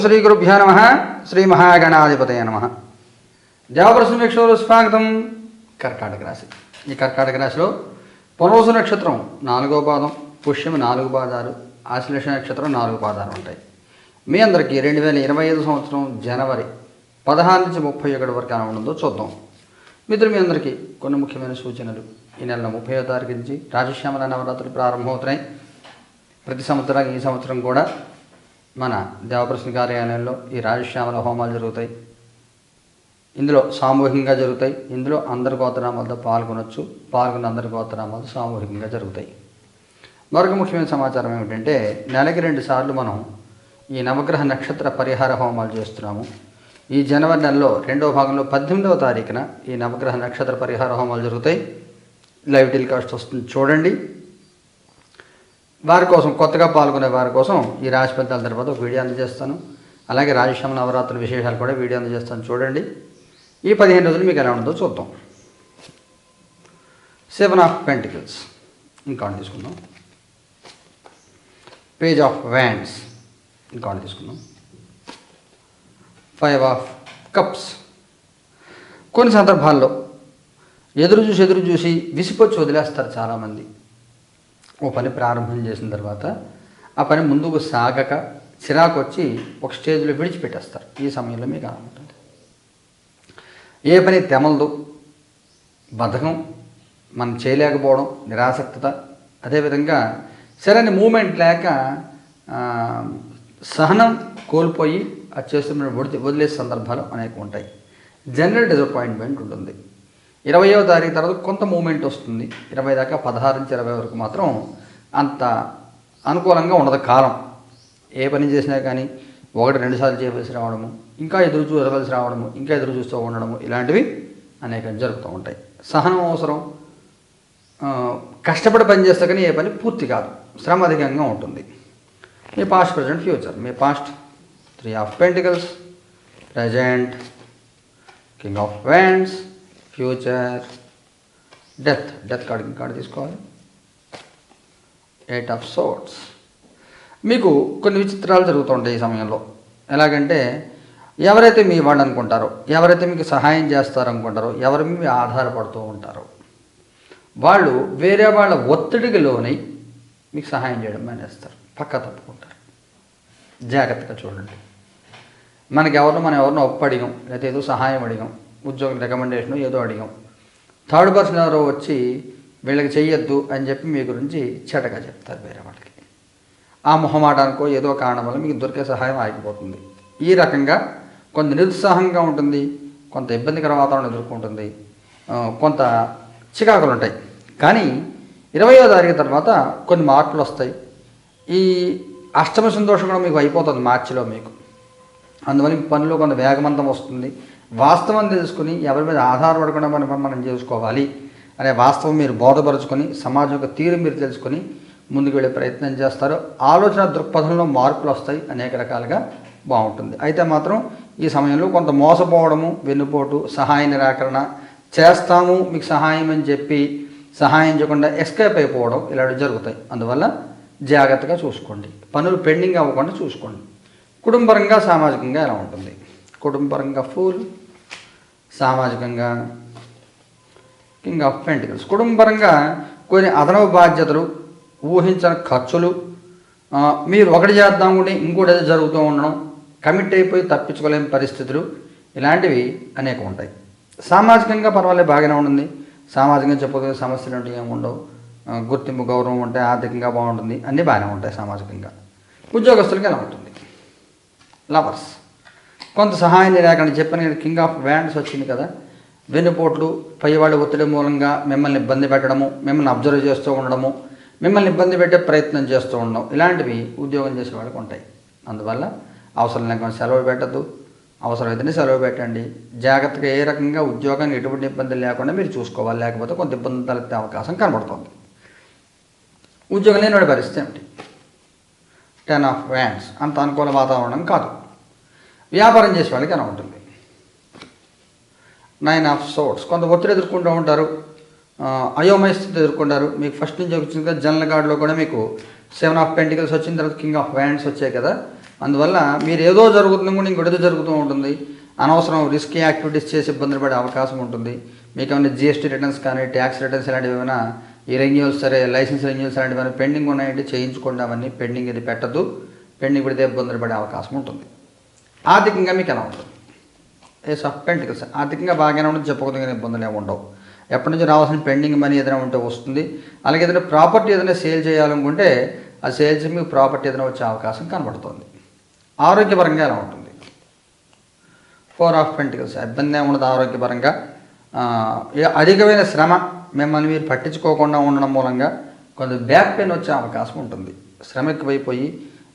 శ్రీ గురుభ్యో నమ. శ్రీ మహాగణాధిపతయ నమ. దేవప్రసమీక్షలో స్వాగతం. కర్కాటక రాశి. ఈ కర్కాటక రాశిలో పునరుసు నక్షత్రం నాలుగో పాదం పుష్యం నాలుగు పాదాలు ఆశ్లేష నక్షత్రం నాలుగు పాదాలు ఉంటాయి. మీ అందరికీ రెండు వేల ఇరవై ఐదు సంవత్సరం జనవరి పదహారు నుంచి ముప్పై ఒకటి వరకు ఎలా ఉండదో చూద్దాం. మిత్రులు మీ అందరికీ కొన్ని ముఖ్యమైన సూచనలు. ఈ నెల ముప్పై తారీఖు నుంచి రాజశ్యామల నవరాత్రులు ప్రారంభమవుతున్నాయి. ప్రతి సంవత్సరం ఈ సంవత్సరం కూడా మన దేవప్రసన్న కార్యాలయంలో ఈ రాజశ్యామల హోమాలు జరుగుతాయి. ఇందులో సామూహికంగా జరుగుతాయి. ఇందులో అందరి గోత్రనామాలతో పాల్గొనొచ్చు. పాల్గొన్న అందరి గోత్రనామాలు సామూహికంగా జరుగుతాయి. మరొక ముఖ్యమైన సమాచారం ఏమిటంటే నెలకి రెండు సార్లు మనం ఈ నవగ్రహ నక్షత్ర పరిహార హోమాలు చేస్తున్నాము. ఈ జనవరి నెలలో రెండవ భాగంలో పద్దెనిమిదవ తారీఖున ఈ నవగ్రహ నక్షత్ర పరిహార హోమాలు జరుగుతాయి. లైవ్ టెలికాస్ట్ వస్తుంది. చూడండి. వారి కోసం కొత్తగా పాల్గొనే వారి కోసం ఈ రాశి ఫలితాల తర్వాత ఒక వీడియో అందజేస్తాను. అలాగే రాజశ్యామ నవరాత్రుల విశేషాలు కూడా వీడియో అందజేస్తాను చూడండి. ఈ పదిహేను రోజులు మీకు ఎలా ఉంటుందో చూద్దాం. Seven of pentacles. ఇంకా తీసుకుందాం. Page of wands. ఇంకా తీసుకుందాం. Five of cups. కొన్ని సందర్భాల్లో ఎదురు చూసి ఎదురు చూసి విసిపొచ్చి వదిలేస్తారు చాలామంది. ఓ పని ప్రారంభం చేసిన తర్వాత ఆ పని ముందుకు సాగక చిరాకు వచ్చి ఒక స్టేజ్లో విడిచిపెట్టేస్తారు. ఈ సమయంలో మీకు అలా ఉంటుంది. ఏ పని తెమలదు. బధకం మనం చేయలేకపోవడం నిరాసక్తత అదేవిధంగా సరైన మూమెంట్ లేక సహనం కోల్పోయి అది చేస్తున్న వదిలి వదిలేసే సందర్భాలు అనేక ఉంటాయి. జనరల్ డిసప్పాయింట్మెంట్ ఉంటుంది. ఇరవయో తారీఖు తర్వాత కొంత మూమెంట్ వస్తుంది. ఇరవై దాకా పదహారు నుంచి ఇరవై వరకు మాత్రం అంత అనుకూలంగా ఉండదు కాలం. ఏ పని చేసినా కానీ ఒకటి రెండు సార్లు చేయవలసి రావడము ఇంకా ఎదురు చూడవలసి రావడము ఇంకా ఎదురు చూస్తూ ఉండడము ఇలాంటివి అనేకం జరుగుతూ ఉంటాయి. సహనం అవసరం. కష్టపడి పని చేస్తే కానీ ఏ పని పూర్తి కాదు. శ్రమ అధికంగా ఉంటుంది. మీ past present future me past three of pentacles present king of wands future. Death death card card తీసుకోవాలి. ఎయిట్ ఆఫ్ సోట్స్ మీకు కొన్ని విచిత్రాలు జరుగుతుంటాయి ఈ సమయంలో. ఎలాగంటే ఎవరైతే మీ వాళ్ళు అనుకుంటారో ఎవరైతే మీకు సహాయం చేస్తారనుకుంటారో ఎవరి మీద ఆధారపడుతూ ఉంటారో వాళ్ళు వేరే వాళ్ళ ఒత్తిడికి లోనై మీకు సహాయం చేయడం మానేస్తారు. పక్క తప్పుకుంటారు జాగ్రత్తగా చూడండి. మనకి ఎవరినో మనం ఎవరినో ఒప్పు అడిగాం లేకపోతే ఏదో సహాయం అడిగాం ఉద్యోగం రికమెండేషన్ ఏదో అడిగాం. థర్డ్ పర్సన్ ఎవరో వచ్చి వీళ్ళకి చెయ్యొద్దు అని చెప్పి మీ గురించి చెడగా చెప్తారు వేరే వాళ్ళకి. ఆ మొహమాటానికో ఏదో కారణం వల్ల మీకు దొరికే సహాయం ఆగిపోతుంది. ఈ రకంగా కొంత నిరుత్సాహంగా ఉంటుంది కొంత ఇబ్బందికర వాతావరణం ఎదుర్కొంటుంది. కొంత చికాకులు ఉంటాయి. కానీ ఇరవయో తారీఖు తర్వాత కొన్ని మార్పులు వస్తాయి. ఈ అష్టమ సంతోషం కూడా మీకు అయిపోతుంది మార్చిలో మీకు. అందువల్ల పనిలో కొంత వేగవంతం వస్తుంది. వాస్తవం తెలుసుకుని ఎవరి మీద ఆధారపడకుండా మనం మనం చేసుకోవాలి అనే వాస్తవం మీరు బోధపరుచుకొని సమాజం యొక్క తీరు మీరు తెలుసుకొని ముందుకు వెళ్ళే ప్రయత్నం చేస్తారు. ఆలోచన దృక్పథంలో మార్పులు వస్తాయి అనేక రకాలుగా బాగుంటుంది. అయితే మాత్రం ఈ సమయంలో కొంత మోసపోవడము వెన్నుపోటు సహాయ నిరాకరణ చేస్తాము మీకు సహాయం అని చెప్పి సహాయం చేయకుండా ఎస్కేప్ అయిపోవడం ఇలాంటివి జరుగుతాయి. అందువల్ల జాగ్రత్తగా చూసుకోండి. పనులు పెండింగ్ అవ్వకుండా చూసుకోండి. కుటుంబరంగా సామాజికంగా ఎలా ఉంటుంది? కుటుంబపరంగా ఫుల్ సామాజికంగా కింగ్ ఆఫ్ పెంటికల్స్ కుటుంబపరంగా కొన్ని అదనపు బాధ్యతలు ఊహించని ఖర్చులు మీరు ఒకటి చేద్దాం కూడా ఇంకోటి ఏదో జరుగుతూ ఉండడం కమిట్ అయిపోయి తప్పించుకోలేని పరిస్థితులు ఇలాంటివి అనేక ఉంటాయి. సామాజికంగా పర్వాలేదు బాగానే ఉంటుంది. సామాజికంగా చెప్పుకునే సమస్యలు అంటే ఏమి ఉండవు. గుర్తింపు గౌరవం ఉంటే ఆర్థికంగా బాగుంటుంది. అన్నీ బాగానే ఉంటాయి సామాజికంగా. ఉద్యోగస్తులకి ఎలా ఉంటుంది? లవర్స్ కొంత సహాయం లేకుండా చెప్పని కింగ్ ఆఫ్ వ్యాండ్స్ వచ్చింది కదా. వెన్నుపోట్లు పైవాళ్ళ ఒత్తిడి మూలంగా మిమ్మల్ని ఇబ్బంది పెట్టడము మిమ్మల్ని అబ్జర్వ్ చేస్తూ ఉండడము మిమ్మల్ని ఇబ్బంది పెట్టే ప్రయత్నం చేస్తూ ఉండడం ఇలాంటివి ఉద్యోగం చేసే వాళ్ళకు ఉంటాయి. అందువల్ల అవసరం లేకుండా సెలవు పెట్టద్దు. అవసరమైతేనే సెలవు పెట్టండి. జాగ్రత్తగా ఏ రకంగా ఉద్యోగానికి ఎటువంటి ఇబ్బంది లేకుండా మీరు చూసుకోవాలి. లేకపోతే కొంత ఇబ్బంది తలెత్తే అవకాశం కనబడుతుంది. ఉద్యోగం లేని పరిస్థితి ఏమిటి? టెన్ ఆఫ్ వ్యాండ్స్ అంత అనుకూల వాతావరణం కాదు. వ్యాపారం చేసే వాళ్ళకి అలా ఉంటుంది. నైన్ ఆఫ్ సోర్ట్స్ కొంత ఒత్తిడి ఎదుర్కొంటూ ఉంటారు. అయోమయ స్థితి ఎదుర్కొంటారు. మీకు ఫస్ట్ నుంచి వచ్చింది కదా జనరల్ గార్డ్లో కూడా మీకు సెవెన్ ఆఫ్ పెంటికల్స్ వచ్చిన తర్వాత కింగ్ ఆఫ్ వ్యాండ్స్ వచ్చాయి కదా. అందువల్ల మీరు ఏదో జరుగుతుంది కూడా ఇంకోటి ఏదో జరుగుతూ ఉంటుంది. అనవసరం రిస్క్ యాక్టివిటీస్ చేసి ఇబ్బందులు పడే అవకాశం ఉంటుంది. మీకు ఏమైనా జిఎస్టీ రిటర్న్స్ కానీ ట్యాక్స్ రిటర్న్స్ ఇలాంటివి ఏమైనా ఈ రెన్యూల్స్ సరే లైసెన్స్ రెన్యూల్స్ అలాంటివి ఏమైనా పెండింగ్ ఉన్నాయంటే చేయించుకోండి. అవన్నీ పెండింగ్ ఇది పెట్టద్దు. పెండింగ్ పెడితే ఇబ్బందులు పడే అవకాశం ఉంటుంది. ఆర్థికంగా మీకు ఎలా ఉంటుంది? ఏస్ ఆఫ్ పెంటికల్స్ ఆర్థికంగా బాగానే ఉంటుంది చెప్పుకోదగిన ఇబ్బందులు ఏమి ఉండవు. ఎప్పటి నుంచి రావాల్సిన పెండింగ్ మనీ ఏదైనా ఉంటే వస్తుంది. అలాగే ఏదైనా ప్రాపర్టీ ఏదైనా సేల్ చేయాలనుకుంటే ఆ సేల్స్ మీకు ప్రాపర్టీ ఏదైనా వచ్చే అవకాశం కనబడుతుంది. ఆరోగ్యపరంగా ఎలా ఉంటుంది? ఫోర్ ఆఫ్ పెంటికల్స్ ఇబ్బంది ఏమి ఉండదు ఆరోగ్యపరంగా. అధికమైన శ్రమ మిమ్మల్ని మీరు పట్టించుకోకుండా ఉండడం మూలంగా కొంత బ్యాక్ పెయిన్ వచ్చే అవకాశం ఉంటుంది. శ్రమ ఎక్కువైపోయి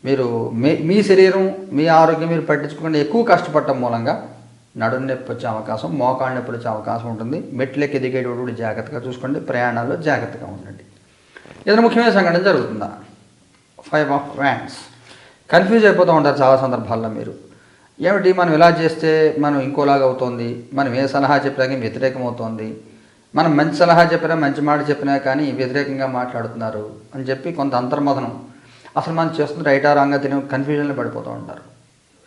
మీరు మీ మీ శరీరం మీ ఆరోగ్యం మీరు పట్టించుకుండా ఎక్కువ కష్టపడటం మూలంగా నడుము నొప్పి వచ్చే అవకాశం మోకాళ్ళ నొప్పి వచ్చే అవకాశం ఉంటుంది. మెట్లెక్కి ఎదిగేటప్పుడు జాగ్రత్తగా చూసుకోండి. ప్రయాణాల్లో జాగ్రత్తగా ఉండండి. ఏదైనా ముఖ్యమైన సంఘటన జరుగుతుందా? ఫైవ్ ఆఫ్ వ్యాండ్స్ కన్ఫ్యూజ్ అయిపోతూ ఉంటారు చాలా సందర్భాల్లో మీరు. ఏమిటి? మనం ఇలా చేస్తే మనం ఇంకోలాగా అవుతోంది. మనం ఏ సలహా చెప్పినా కానీ వ్యతిరేకం అవుతోంది మనం మంచి సలహా చెప్పినా మంచి మాట చెప్పినా కానీ వ్యతిరేకంగా మాట్లాడుతున్నారు అని చెప్పి కొంత అంతర్మథనం అసలు మనం చేస్తున్న రైటా రాంగా తినే కన్ఫ్యూజన్లో పడిపోతూ ఉంటారు.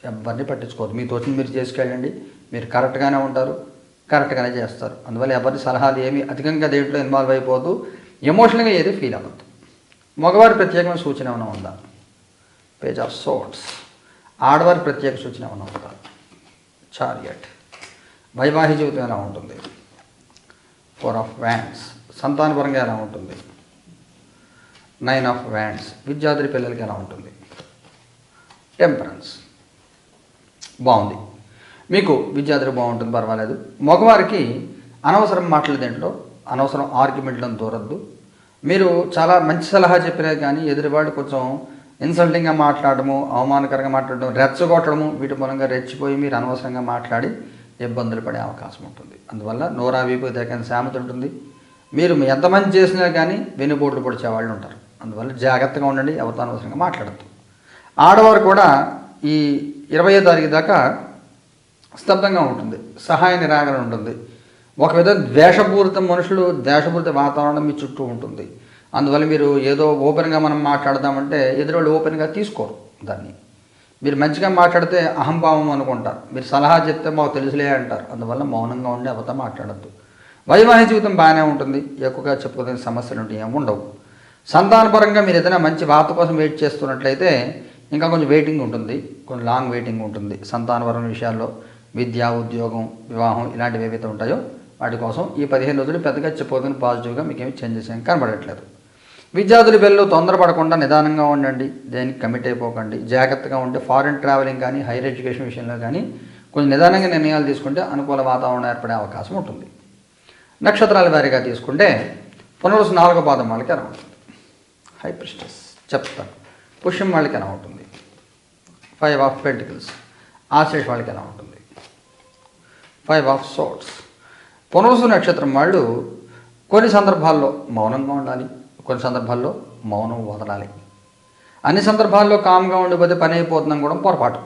ఎవరిని పట్టించుకోవద్దు మీ తోచిన మీరు చేసుకెళ్ళండి. మీరు కరెక్ట్గానే ఉంటారు. కరెక్ట్గానే చేస్తారు. అందువల్ల ఎవరి సలహాలు ఏమి అధికంగా దేంట్లో ఇన్వాల్వ్ అయిపోదు. ఎమోషనల్గా ఏది ఫీల్ అవ్వద్దు మగవారి ప్రత్యేకమైన సూచన ఏమైనా ఉందా? పేజ్ ఆఫ్ సోట్స్ ఆడవారి ప్రత్యేక సూచన ఏమైనా ఉందా? చారియట్ వైవాహిక జీవితం ఎలా ఉంటుంది? ఫోర్ ఆఫ్ వ్యాండ్స్ సంతానపరంగా ఎలా ఉంటుంది? నైన్ ఆఫ్ వ్యాండ్స్ విద్యాద్రి పిల్లలకి ఎలా ఉంటుంది? టెంపరెన్స్ బాగుంది. మీకు విద్యాద్రి బాగుంటుంది పర్వాలేదు. మగవారికి అనవసరం మాటలు దేంట్లో అనవసరం ఆర్గ్యుమెంట్లను దూరద్దు మీరు చాలా మంచి సలహా చెప్పినా కానీ ఎదురువాడు కొంచెం ఇన్సల్టింగ్గా మాట్లాడము అవమానకరంగా మాట్లాడడం రెచ్చగొట్టడము వీటి మూలంగా రెచ్చిపోయి మీరు అనవసరంగా మాట్లాడి ఇబ్బందులు పడే అవకాశం ఉంటుంది. అందువల్ల నోరా వీపు దగ్గర సామెత ఉంటుంది. మీరు ఎంతమంది చేసినా కానీ వెనుబోట్లు పొడిచే వాళ్ళు ఉంటారు. అందువల్ల జాగ్రత్తగా ఉండండి ఎవరితో అనవసరంగా మాట్లాడద్దు. ఆడవారు కూడా ఈ ఇరవయో తారీఖు దాకా స్తబ్దంగా ఉంటుంది సహాయ నిరాకరణ ఉంటుంది. ఒక విధంగా ద్వేషపూరిత మనుషులు ద్వేషపూరిత వాతావరణం మీ చుట్టూ ఉంటుంది. అందువల్ల మీరు ఏదో ఓపెన్గా మనం మాట్లాడదామంటే ఎదురోళ్ళు ఓపెన్గా తీసుకోరు దాన్ని. మీరు మంచిగా మాట్లాడితే అహంభావం అనుకుంటారు. మీరు సలహా చెప్తే మాకు తెలుసులే అంటారు. అందువల్ల మౌనంగా ఉండి అవత మాట్లాడద్దు. వైవాహిక జీవితం బాగానే ఉంటుంది. ఎక్కువగా చెప్పుకోదగిన సమస్యలు ఉంటాయి ఏమి ఉండవు. సంతానపరంగా మీరు ఏదైనా మంచి వార్త కోసం వెయిట్ చేస్తున్నట్లయితే ఇంకా కొంచెం వెయిటింగ్ ఉంటుంది. కొంచెం లాంగ్ వెయిటింగ్ ఉంటుంది. సంతానపరమైన విషయాల్లో విద్య ఉద్యోగం వివాహం ఇలాంటివి ఏవైతే ఉంటాయో వాటి కోసం ఈ పదిహేను రోజులు పెద్దగా చెప్పబోతున్న పాజిటివ్గా మీకు చేంజెస్ ఏం కనబడట్లేదు. విద్యార్థుల పిల్లలు తొందరపడకుండా నిదానంగా ఉండండి. దేనికి కమిట్ అయిపోకండి. జాగ్రత్తగా ఉంటే ఫారిన్ ట్రావెలింగ్ కానీ హైయర్ ఎడ్యుకేషన్ విషయంలో కానీ కొంచెం నిదానంగా నిర్ణయాలు తీసుకుంటే అనుకూల వాతావరణం ఏర్పడే అవకాశం ఉంటుంది. నక్షత్రాల వారీగా తీసుకుంటే పునరుసు నాలుగో పాదం వాళ్ళకి ఎలా ఉంటుంది హై ప్రిస్టెస్ చెప్తాను. పుష్యం వాళ్ళకి ఎలా ఉంటుంది? ఫైవ్ ఆఫ్ పెంటికల్స్ ఆశ్లేష్ వాళ్ళకి ఎలా ఉంటుంది? ఫైవ్ ఆఫ్ సోట్స్ పునరుసు నక్షత్రం వాళ్ళు కొన్ని సందర్భాల్లో మౌనంగా ఉండాలి కొన్ని సందర్భాల్లో మౌనం వదలాలి. అన్ని సందర్భాల్లో కామ్గా ఉండిపోతే పని అయిపోతుందని కూడా పొరపాటు.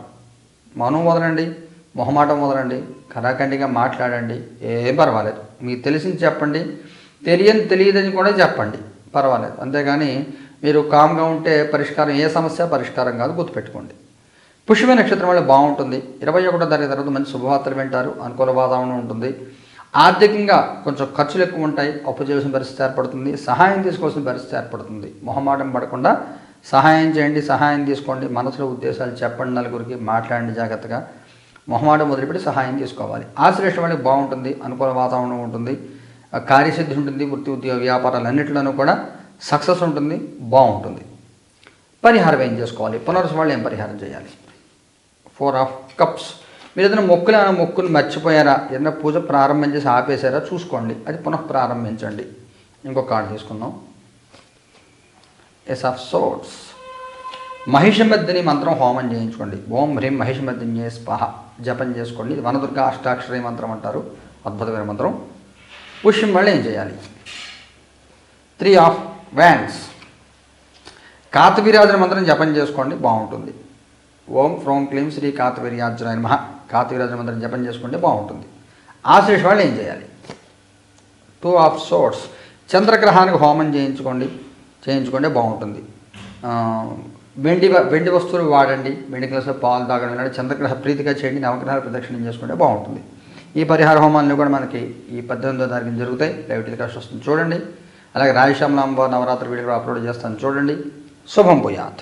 మౌనం వదలండి మొహమాటం వదలండి కరాఖండిగా మాట్లాడండి ఏం పర్వాలేదు. మీకు తెలిసింది చెప్పండి తెలియని తెలియదని కూడా చెప్పండి పర్వాలేదు. అంతేగాని మీరు కామ్గా ఉంటే పరిష్కారం ఏ సమస్య పరిష్కారం కాదు గుర్తుపెట్టుకోండి. పుష్యమే నక్షత్రం వల్ల బాగుంటుంది. ఇరవై ఒకటో తారీఖు తర్వాత మంచి శుభవార్తలు వింటారు అనుకూల వాతావరణం ఉంటుంది. ఆర్థికంగా కొంచెం ఖర్చులు ఎక్కువ ఉంటాయి అప్పు చేయాల్సిన పరిస్థితి ఏర్పడుతుంది సహాయం తీసుకోవాల్సిన పరిస్థితి ఏర్పడుతుంది. మొహమాటం పడకుండా సహాయం చేయండి సహాయం తీసుకోండి మనసులో ఉద్దేశాలు చెప్పండి నలుగురికి మాట్లాడండి జాగ్రత్తగా. మొహమాటం మొదలుపెట్టి సహాయం తీసుకోవాలి. ఆశ్లేషం వాళ్ళకి బాగుంటుంది అనుకూల వాతావరణం ఉంటుంది కార్యసిద్ధి ఉంటుంది వృత్తి ఉద్యోగ వ్యాపారాలు అన్నింటిలోనూ కూడా సక్సెస్ ఉంటుంది బాగుంటుంది. పరిహారం ఏం చేసుకోవాలి? పునరుసు వాళ్ళు ఏం పరిహారం చేయాలి? Four of cups. మీరు ఏదైనా మొక్కులు ఏమైనా మొక్కులు మర్చిపోయారా? ఏదైనా పూజ ప్రారంభం చేసి ఆపేశారా? చూసుకోండి. అది పునః ప్రారంభించండి. ఇంకో కార్డు తీసుకుందాం. ఎస్ ఆఫ్ సోట్స్ మహిషమద్దిని మంత్రం హోమం చేయించుకోండి. ఓం హ్రీం మహిషమద్దిన్యే స్పహ. జపం చేసుకోండి. ఇది వనదుర్గ అష్టాక్షరి మంత్రం అంటారు. అద్భుతమైన మంత్రం. పుష్యం వల్ల ఏం చేయాలి? త్రీ ఆఫ్ వ్యాన్స్ కాతవీరాజన మంత్రం జపం చేసుకోండి బాగుంటుంది. ఓం ఫ్రోం క్లీం శ్రీ కాతవీర్యార్జున మహా కాతవీరాజన మంత్రం జపం చేసుకుంటే బాగుంటుంది. ఆశ్లేష వాళ్ళు ఏం చేయాలి? టూ ఆఫ్ సోర్ట్స్ చంద్రగ్రహానికి హోమం చేయించుకోండి చేయించుకుంటే బాగుంటుంది. వెండి వెండి వస్తువులు వాడండి వెండి గ్లాసులో పాలు తాగడం లేదా చంద్రగ్రహ ప్రీతిగా చేయండి నవగ్రహాలు ప్రదక్షిణం చేసుకుంటే బాగుంటుంది. ఈ పరిహార హోమాలను కూడా మనకి ఈ పద్దెనిమిదో తారీఖున జరుగుతాయి. లైవ్ టెలికాస్ట్ వస్తుంది చూడండి. అలాగే రాయశ్యామలాంబ నవరాత్రి వీడియో అప్లోడ్ చేస్తాను. చూడండి. శుభం పుయాత్